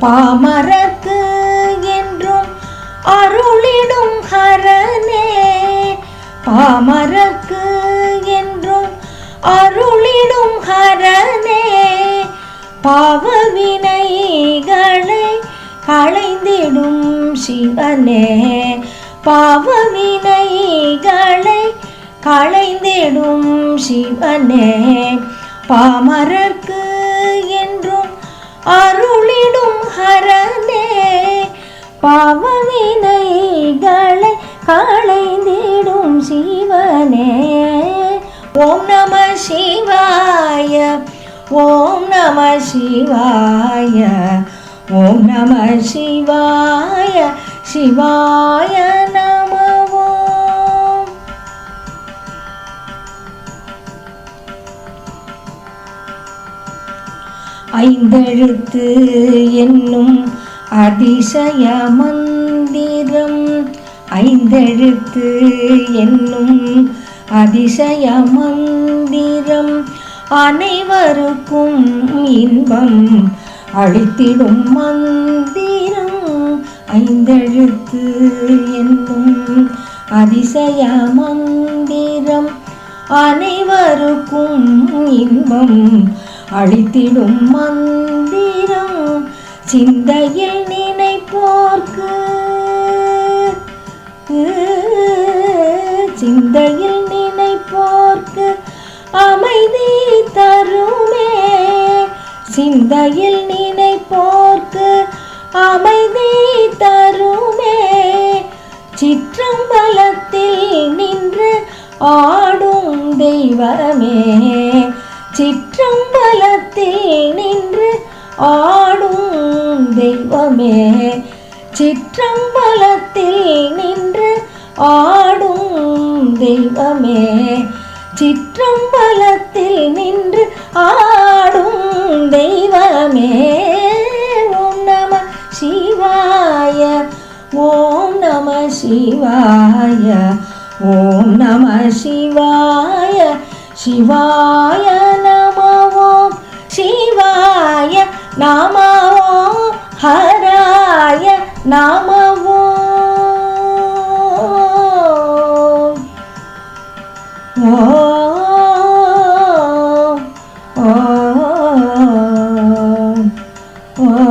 பாமரக்கு என்றும் அருளிடும் ஹரனே. பாமரக்கு என்றும் அருளிடும் ஹரனே. பாவவினைகளை களைந்திடும் சிவனே. பாவவினைகளை களைந்திடும் சிவனே. பாமரர்க்கு என்றும் அருளிடும் ஹரனே பாவவினைகளை களைந்திடும் சிவனே. ஓம் நம சிவாய ஓம் நம சிவாய ஓம் நம சிவாய சிவாய நம ஐந்தெழுத்து என்னும் அதிசய மந்திரம் ஐந்தெழுத்து என்னும் அதிசய மந்திரம் அனைவருக்கும் இன்பம் அளித்திடும் மந்திரம். ஐந்தெழுத்து என்னும் அதிசய மந்திரம் அனைவருக்கும் இன்பம் அழித்திடும் மந்திரம் சிந்தையில் நினைப்போர்க்கு. சிந்தையில் நினைப்போர்க்கு அமைதி தருமே. சிந்தையில் நினைப்போர்க்கு அமைதி தருமே. சிற்றம்பலத்தில் நின்று ஆடும் தெய்வமே. சிற்ற அம்பலத்தில் நின்று ஆடும் தெய்வமே. சிற்றம்பலத்தில் நின்று ஆடும் தெய்வமே. சிற்றம்பலத்தில் நின்று ஆடும் தெய்வமே. ஓம் நம சிவாய ஓம் நம சிவாய ஓம் நம சிவாய சிவாய నామో హరాయ నామవో. ఓ ఓ